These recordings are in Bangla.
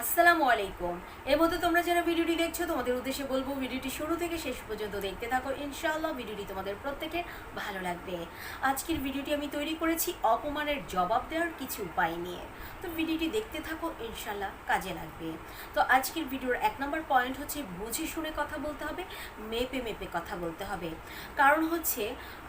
আসসালামু আলাইকুম। এর মধ্যে তোমরা যারা ভিডিওটি দেখছ, তোমাদের উদ্দেশ্যে বলব ভিডিওটি শুরু থেকে শেষ পর্যন্ত দেখতে থাকো। ইনশাআল্লাহ ভিডিওটি তোমাদের প্রত্যেকের ভালো লাগবে। আজকের ভিডিওটি আমি তৈরি করেছি অপমানের জবাব দেওয়ার কিছু উপায় নিয়ে। তো ভিডিওটি দেখতে থাকো, ইনশাআল্লাহ কাজে লাগবে। তো আজকের ভিডিওর এক নম্বর পয়েন্ট হচ্ছে বুঝে শুনে কথা বলতে হবে, মেপে মেপে কথা বলতে হবে। কারণ হচ্ছে,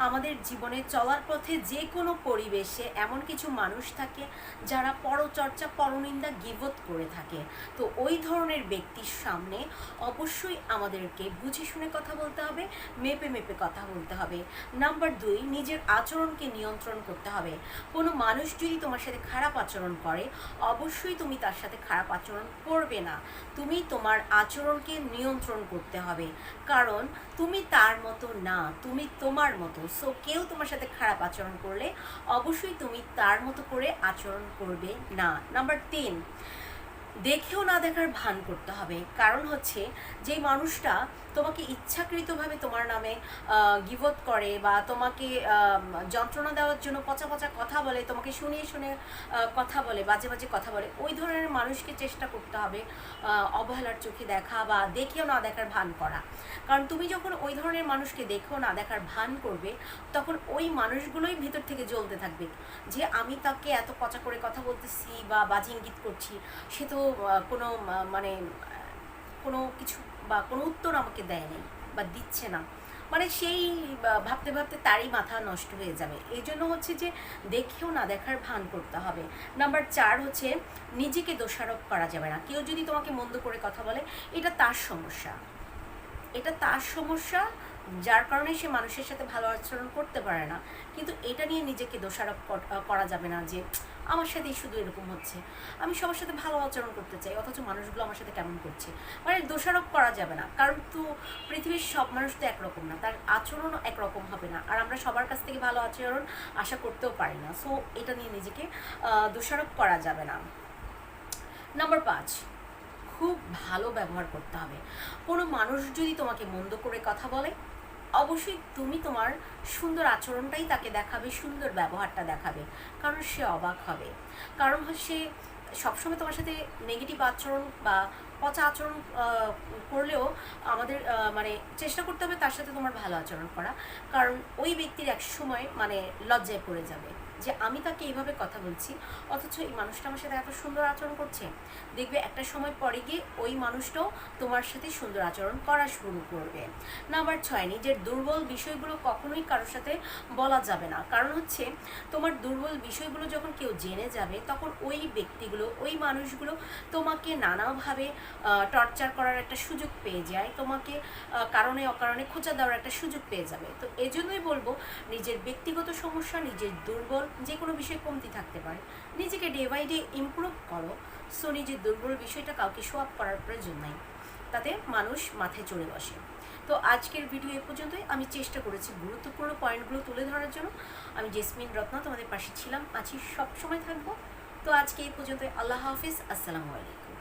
আমাদের জীবনে চলার পথে যে কোনো পরিবেশে এমন কিছু মানুষ থাকে, যারা পরচর্চা, পরনিন্দা, গিবত করে থাকে। তো ওই ধরনের ব্যক্তির সামনে অবশ্যই আমাদেরকে বুঝে শুনে কথা বলতে হবে, মেপে মেপে কথা বলতে হবে। নাম্বার দুই, নিজের আচরণকে নিয়ন্ত্রণ করতে হবে। কোনো মানুষ যদি তোমার সাথে খারাপ আচরণ করে, অবশ্যই তুমি তার সাথে খারাপ আচরণ করবে না। তুমি তোমার আচরণকে নিয়ন্ত্রণ করতে হবে। কারণ তুমি তার মতো না, তুমি তোমার মতো। সো কেউ তোমার সাথে খারাপ আচরণ করলে, অবশ্যই তুমি তার মতো করে আচরণ করবে না। নাম্বার তিন দেখেও না দেখার ভান করতে হবে। কারণ হচ্ছে, যে মানুষটা তোমাকে ইচ্ছাকৃতভাবে তোমার নামে গিবত করে বা তোমাকে যন্ত্রণা দেওয়ার জন্য পচা পচা কথা বলে, তোমাকে শুনিয়ে শুনে কথা বলে, বাজে বাজে কথা বলে, ওই ধরনের মানুষকে চেষ্টা করতে হবে অবহেলার চোখে দেখা বা দেখেও না দেখার ভান করা। কারণ তুমি যখন ওই ধরনের মানুষকে দেখেও না দেখার ভান করবে, তখন ওই মানুষগুলোই ভিতর থেকে জ্বলতে থাকবে। যে আমি তাকে এত পচা করে কথা বলতেছি বা বাজে ইঙ্গিত করছি, সে তো কোনো মানে কোনো কিছু বা কোনো উত্তর আমাকে দেয়নি বা দিচ্ছে না। মানে সেই ভাবতে ভাবতে তারই মাথা নষ্ট হয়ে যাবে। এই জন্য হচ্ছে যে দেখেও না, দেখার ভান করতে হবে। নাম্বার চার হচ্ছে, নিজেকে দোষারোপ করা যাবে না। কেউ যদি তোমাকে মন্দ করে কথা বলে, এটা তার সমস্যা। এটা তার সমস্যা, যার কারণে সে মানুষের সাথে ভালো আচরণ করতে পারে না। কিন্তু এটা নিয়ে নিজেকে দোষারোপ করা যাবে না যে আমার সাথেই শুধু এরকম হচ্ছে। আমি সবার সাথে ভালো আচরণ করতে চাই, অথচ মানুষগুলো আমার সাথে কেমন করছে। মানে দোষারোপ করা যাবে না, কারণ তো পৃথিবীর সব মানুষ তো একরকম না, তার আচরণও একরকম হবে না। আর আমরা সবার কাছ থেকে ভালো আচরণ আশা করতেও পারি না। সো এটা নিয়ে নিজেকে দোষারোপ করা যাবে না। নাম্বার পাঁচ, খুব ভালো ব্যবহার করতে হবে। কোনো মানুষ যদি তোমাকে মন্দ করে কথা বলে অবশ্যই তুমি তোমার সুন্দর আচরণটাই তাকে দেখাবে, সুন্দর ব্যবহারটা দেখাবে। কারণ সে অবাক হবে। কারণ সে সবসময় তোমার সাথে নেগেটিভ আচরণ বা পচা আচরণ করলেও আমাদের মানে চেষ্টা করতে হবে তার সাথে তোমার ভালো আচরণ করা। কারণ ওই ব্যক্তির এক সময় মানে লজ্জায় পড়ে যাবে যে আমি তাকে এইভাবে কথা বলছি, অথচ এই মানুষটা আমার সাথে এত সুন্দর আচরণ করছে। দেখবে একটা সময় পরে গিয়ে ওই মানুষটাও তোমার সাথে সুন্দর আচরণ করা শুরু করবে। নাম্বার ছয়, নিজের দুর্বল বিষয়গুলো কখনোই কারোর সাথে বলা যাবে না। কারণ হচ্ছে তোমার দুর্বল বিষয়গুলো যখন কেউ জেনে যাবে, তখন ওই ব্যক্তিগুলো, ওই মানুষগুলো তোমাকে নানাভাবে টর্চার করার একটা সুযোগ পেয়ে যায়, তোমাকে কারণে অকারণে খোঁচা দেওয়ার একটা সুযোগ পেয়ে যাবে। তো এই জন্যই বলব, নিজের ব্যক্তিগত সমস্যা, নিজের দুর্বল, যে কোনো বিষয়ে কমতি থাকতে পারে। নিজেকে ডে বাই ডে ইমপ্রুভ করো সো নিজের দুর্বল বিষয়টা কাউকে শো আপ করার প্রয়োজন নাই। তাতে মানুষ মাথায় চড়ে বসে। তো আজকের ভিডিও এ পর্যন্তই। আমি চেষ্টা করেছি গুরুত্বপূর্ণ পয়েন্টগুলো তুলে ধরার জন্য। আমি জেসমিন রত্না তোমাদের পাশে ছিলাম। আছি সব সময় থাকব। তো আজকে এই পর্যন্তই। আল্লাহ হাফিজ। আসসালামু আলাইকুম।